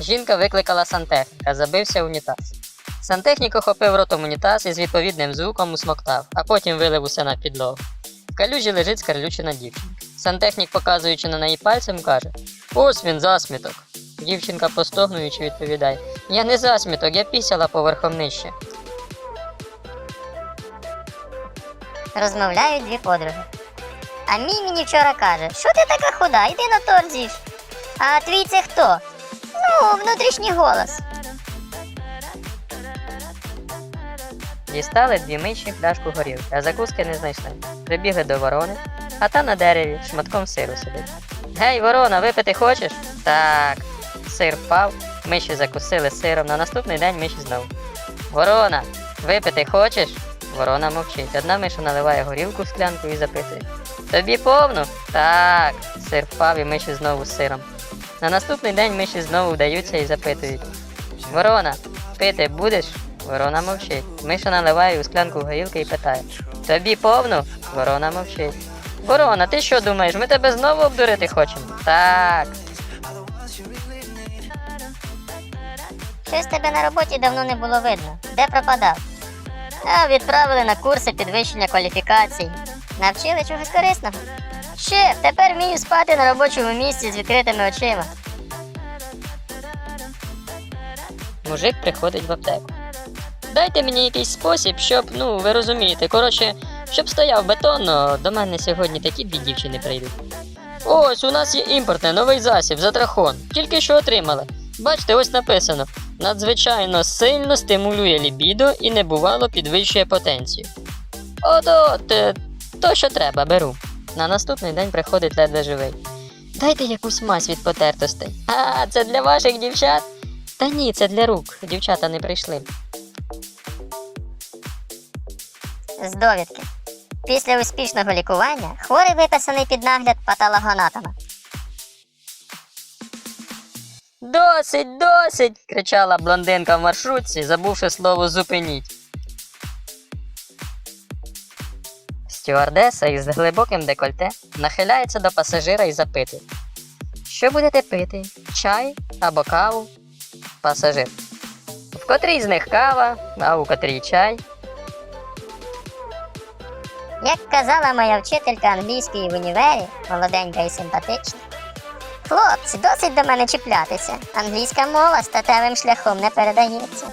Жінка викликала сантехніка, забився унітаз. Сантехнік охопив ротом унітаз і з відповідним звуком усмоктав, а потім вилив усе на підлогу. В калюжі лежить скарлючена дівчинка. Сантехнік, показуючи на неї пальцем, каже: Ось він засміток. Дівчинка, постогнуючи, відповідає: Я не засміток, я пісяла поверхом нижче. Розмовляють дві подруги. А мій мені вчора каже, що ти така худа, йди на торт з'їж. А твій це хто? Ну, внутрішній голос. Дістали дві миші пляшку горілки, а закуски не знайшли. Прибігли до ворони, а та на дереві шматком сиру сидить. Гей, ворона, випити хочеш? Так. Сир впав, миші закусили сиром. На наступний день миші знову. Ворона, випити хочеш? Ворона мовчить. Одна миша наливає горілку в склянку і запитує. Тобі повну? Так. Сир впав і миші знову сиром. На наступний день миші знову вдаються і запитують. Ворона, пити будеш? Ворона мовчить. Миша наливає у склянку горілки і питає. Тобі повну? Ворона мовчить. Ворона, ти що думаєш, ми тебе знову обдурити хочемо? Так. Щось тебе на роботі давно не було видно. Де пропадав? А відправили на курси підвищення кваліфікацій. Навчили чогось корисного. Шеф, тепер вмію спати на робочому місці з відкритими очима. Мужик приходить в аптеку. Дайте мені якийсь спосіб, щоб, ну, ви розумієте, коротше, щоб стояв бетонно, до мене сьогодні такі дві дівчини прийдуть. Ось, у нас є імпортний новий засіб, затрахон. Тільки що отримали. Бачите, ось написано: надзвичайно сильно стимулює лібідо і небувало підвищує потенцію. От от, е, то що треба, беру. На наступний день приходить ледве живий. Дайте якусь мазь від потертостей. А, це для ваших дівчат? Та ні, це для рук. Дівчата не прийшли. З довідки. Після успішного лікування хворий виписаний під нагляд патологоанатома. Досить, досить. кричала блондинка в маршрутці, забувши слово зупиніть. Стюардеса із глибоким декольте нахиляється до пасажира і запитує: Що будете пити? Чай або каву? Пасажир. В котрій з них кава, а у котрій чай. Як казала моя вчителька англійської в універі, молоденька і симпатична. Хлопці, досить до мене чіплятися. Англійська мова статевим шляхом не передається.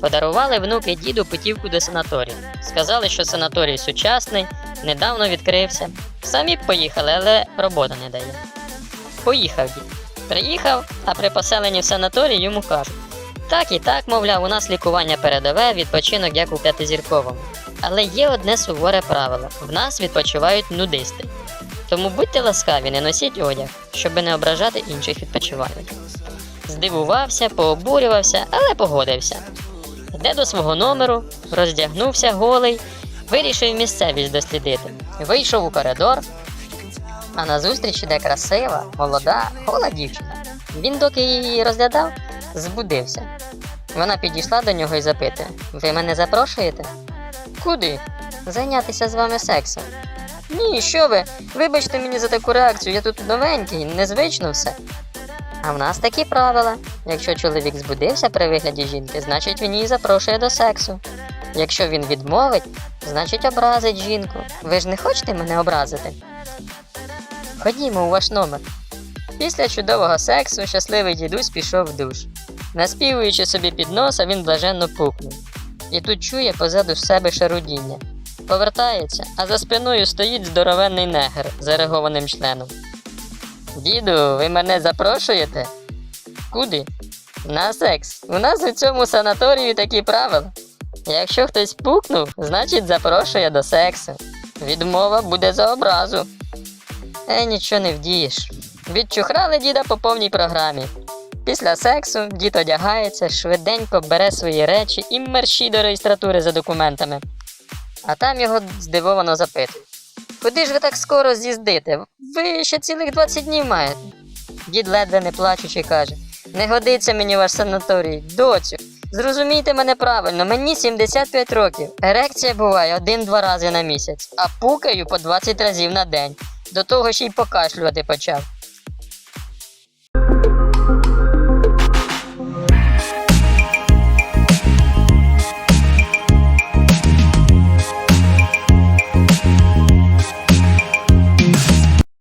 Подарували внуки діду путівку до санаторію. Сказали, що санаторій сучасний, недавно відкрився. Самі б поїхали, але робота не дає. Поїхав дід. Приїхав, а при поселенні в санаторій йому кажуть: так і так, мовляв, у нас лікування передове, відпочинок як у п'ятизірковому. Але є одне суворе правило: в нас відпочивають нудисти. Тому будьте ласкаві, не носіть одяг, щоб не ображати інших відпочивальників. Здивувався, пообурювався, але погодився. Йде до свого номеру, роздягнувся голий, вирішив місцевість дослідити. Вийшов у коридор, а назустріч іде красива, молода, гола дівчина. Він, доки її розглядав, збудився. Вона підійшла до нього і запитує: Ви мене запрошуєте? Куди? Зайнятися з вами сексом. Ні, що ви? Вибачте мені за таку реакцію, я тут новенький, незвично все. А в нас такі правила. Якщо чоловік збудився при вигляді жінки, значить він її запрошує до сексу. Якщо він відмовить, значить образить жінку. Ви ж не хочете мене образити? Ходімо у ваш номер. Після чудового сексу щасливий дідусь пішов в душ. Наспівуючи собі під носа, він блаженно пукнув. І тут чує позаду себе шарудіння. Повертається, а за спиною стоїть здоровенний негр з ерегованим членом. Діду, ви мене запрошуєте? Куди? На секс. У нас у цьому санаторії такі правила. Якщо хтось пукнув, значить запрошує до сексу. Відмова буде за образу. Е, нічого не вдієш. Відчухрали діда по повній програмі. Після сексу дід одягається, швиденько бере свої речі і мерщій до реєстратури за документами. А там його здивовано запитують. Куди ж ви так скоро з'їздите? Ви ще цілих 20 днів маєте. Дід ледве не плачучи каже: Не годиться мені ваш санаторій, доцю. Зрозумійте мене правильно, мені 75 років. Ерекція буває один-два рази на місяць, а пукаю по 20 разів на день. До того ще й покашлювати почав.